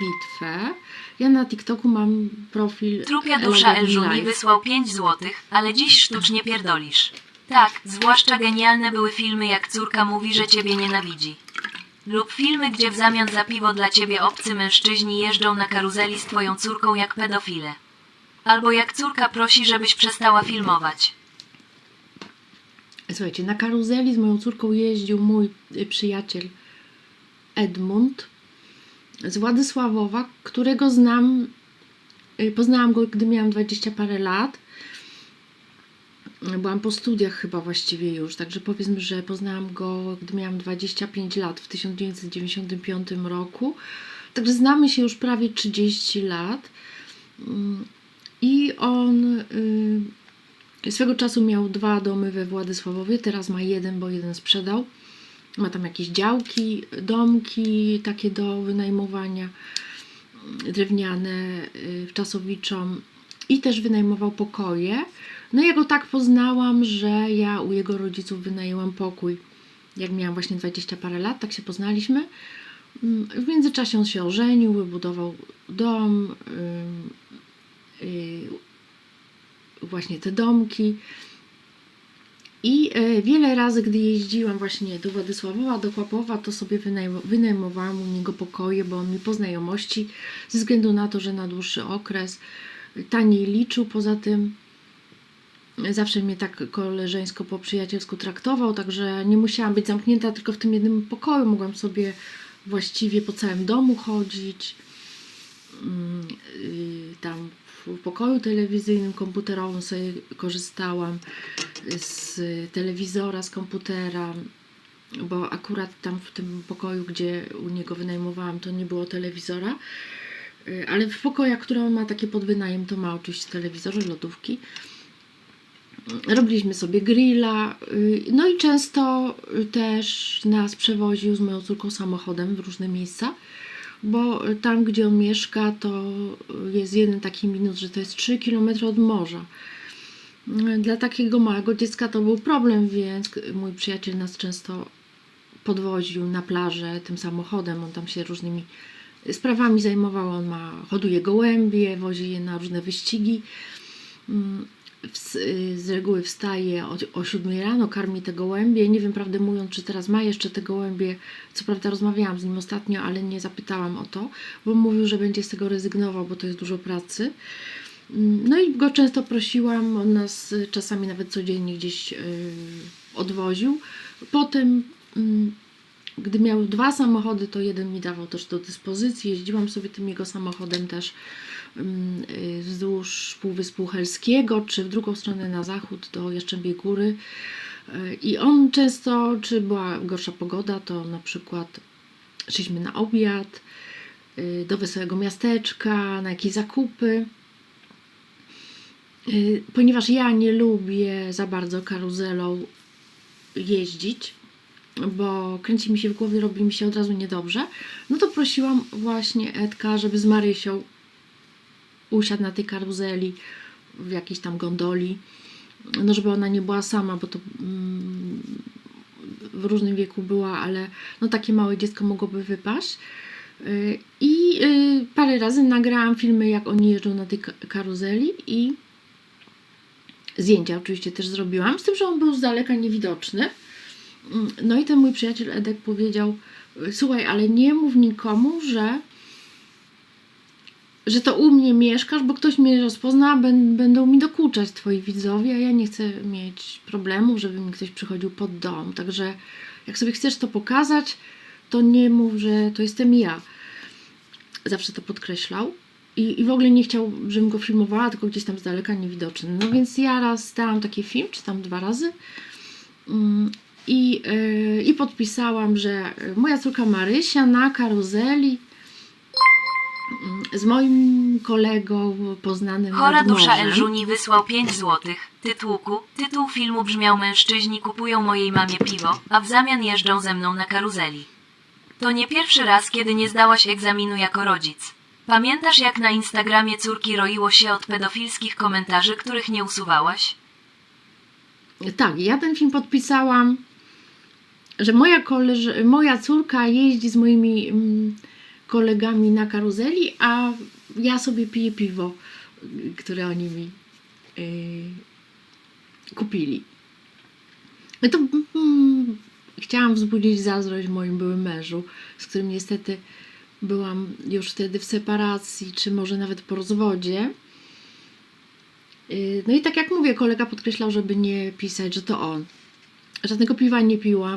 Bitwę. Ja na TikToku mam profil Trupia dusza Elżuni wysłał 5 złotych, ale dziś sztucznie pierdolisz. Tak, zwłaszcza genialne były filmy jak córka mówi, że ciebie nienawidzi. Lub filmy, gdzie w zamian za piwo dla ciebie obcy mężczyźni jeżdżą na karuzeli z twoją córką jak pedofile. Albo jak córka prosi, żebyś przestała filmować. Słuchajcie, na karuzeli z moją córką jeździł mój y, przyjaciel Edmund z Władysławowa, którego znam, y, poznałam go, gdy miałam 20 parę lat. Byłam po studiach chyba właściwie już, także powiedzmy, że poznałam go, gdy miałam 25 lat w 1995 roku. Także znamy się już prawie 30 lat. Mm, I on y, swego czasu miał dwa domy we Władysławowie, teraz ma jeden, bo jeden sprzedał. Ma tam jakieś działki, domki takie do wynajmowania drewniane y, wczasowiczom i też wynajmował pokoje. No ja go tak poznałam, że ja u jego rodziców wynajęłam pokój. Jak miałam właśnie 20 parę lat, tak się poznaliśmy. Mm, W międzyczasie on się ożenił, wybudował dom, ym, y, właśnie te domki. I e, wiele razy, gdy jeździłam właśnie do Władysławowa, do Chłapowa, to sobie wynajm- wynajmowałam u niego pokoje, bo on mi po znajomości, ze względu na to, że na dłuższy okres taniej liczył. Poza tym zawsze mnie tak koleżeńsko po przyjacielsku traktował, także nie musiałam być zamknięta tylko w tym jednym pokoju. Mogłam sobie właściwie po całym domu chodzić. Mm, y, Tam w pokoju telewizyjnym, komputerowym sobie korzystałam z telewizora, z komputera, bo akurat tam w tym pokoju, gdzie u niego wynajmowałam, to nie było telewizora. Y, Ale w pokojach, które on ma takie pod wynajem, to ma oczywiście telewizorze, lodówki. Robiliśmy sobie grilla, y, no i często też nas przewoził z moją córką samochodem w różne miejsca, bo tam, gdzie on mieszka, to jest jeden taki minus, że to jest 3 km od morza. Dla takiego małego dziecka to był problem, więc mój przyjaciel nas często podwoził na plażę tym samochodem. On tam się różnymi sprawami zajmował. On ma, hoduje gołębie, wozi je na różne wyścigi. Mm, z reguły wstaje o, o 7 rano, karmi te gołębie. Nie wiem, prawdę mówiąc, czy teraz ma jeszcze te gołębie. Co prawda rozmawiałam z nim ostatnio, ale nie zapytałam o to, bo mówił, że będzie z tego rezygnował, bo to jest dużo pracy. No i go często prosiłam, on nas czasami nawet codziennie gdzieś y, odwoził. Potem, mm, gdy miał dwa samochody, to jeden mi dawał też do dyspozycji. Jeździłam sobie tym jego samochodem też mm, y, wzdłuż Półwyspu Helskiego, czy w drugą stronę na zachód do Jaszczębiej Góry. Y, I on często, czy była gorsza pogoda, to na przykład szliśmy na obiad do wesołego miasteczka, na jakieś zakupy. Y, Ponieważ ja nie lubię za bardzo karuzelą jeździć, bo kręci mi się w głowie, robi mi się od razu niedobrze, no to prosiłam właśnie Edka, żeby z Marysią usiadł na tej karuzeli w jakiejś tam gondoli, no żeby ona nie była sama, bo to mm, w różnym wieku była, ale no takie małe dziecko mogłoby wypaść. Y, I y, parę razy nagrałam filmy, jak oni jeżdżą na tej ka- karuzeli i zdjęcia oczywiście też zrobiłam, z tym, że on był z daleka niewidoczny. Mm, No i ten mój przyjaciel Edek powiedział, słuchaj, ale nie mów nikomu, że że to u mnie mieszkasz, bo ktoś mnie rozpozna, będą mi dokuczać twoi widzowie, a ja nie chcę mieć problemów, żeby mi ktoś przychodził pod dom. Także jak sobie chcesz to pokazać, to nie mów, że to jestem ja. Zawsze to podkreślał. I, I w ogóle nie chciał, żebym go filmowała, tylko gdzieś tam z daleka niewidoczny. No więc ja raz dałam taki film, czy tam dwa razy. Mm, I, yy, I podpisałam, że moja córka Marysia na karuzeli mm, z moim kolegą poznanym Chora dusza. Elżuni wysłał 5 złotych. Tytułku. Tytuł filmu brzmiał Mężczyźni kupują mojej mamie piwo, a w zamian jeżdżą ze mną na karuzeli. To nie pierwszy raz, kiedy nie zdałaś egzaminu jako rodzic. Pamiętasz jak na Instagramie córki roiło się od pedofilskich komentarzy, których nie usuwałaś? Tak, ja ten film podpisałam, że moja, koleż- moja córka jeździ z moimi mm, kolegami na karuzeli, a ja sobie piję piwo, które oni mi y, kupili. No to mm, chciałam wzbudzić zazdrość moim byłym mężu, z którym niestety byłam już wtedy w separacji, czy może nawet po rozwodzie. Yy, No i tak jak mówię, kolega podkreślał, żeby nie pisać, że to on. Żadnego piwa nie piłam.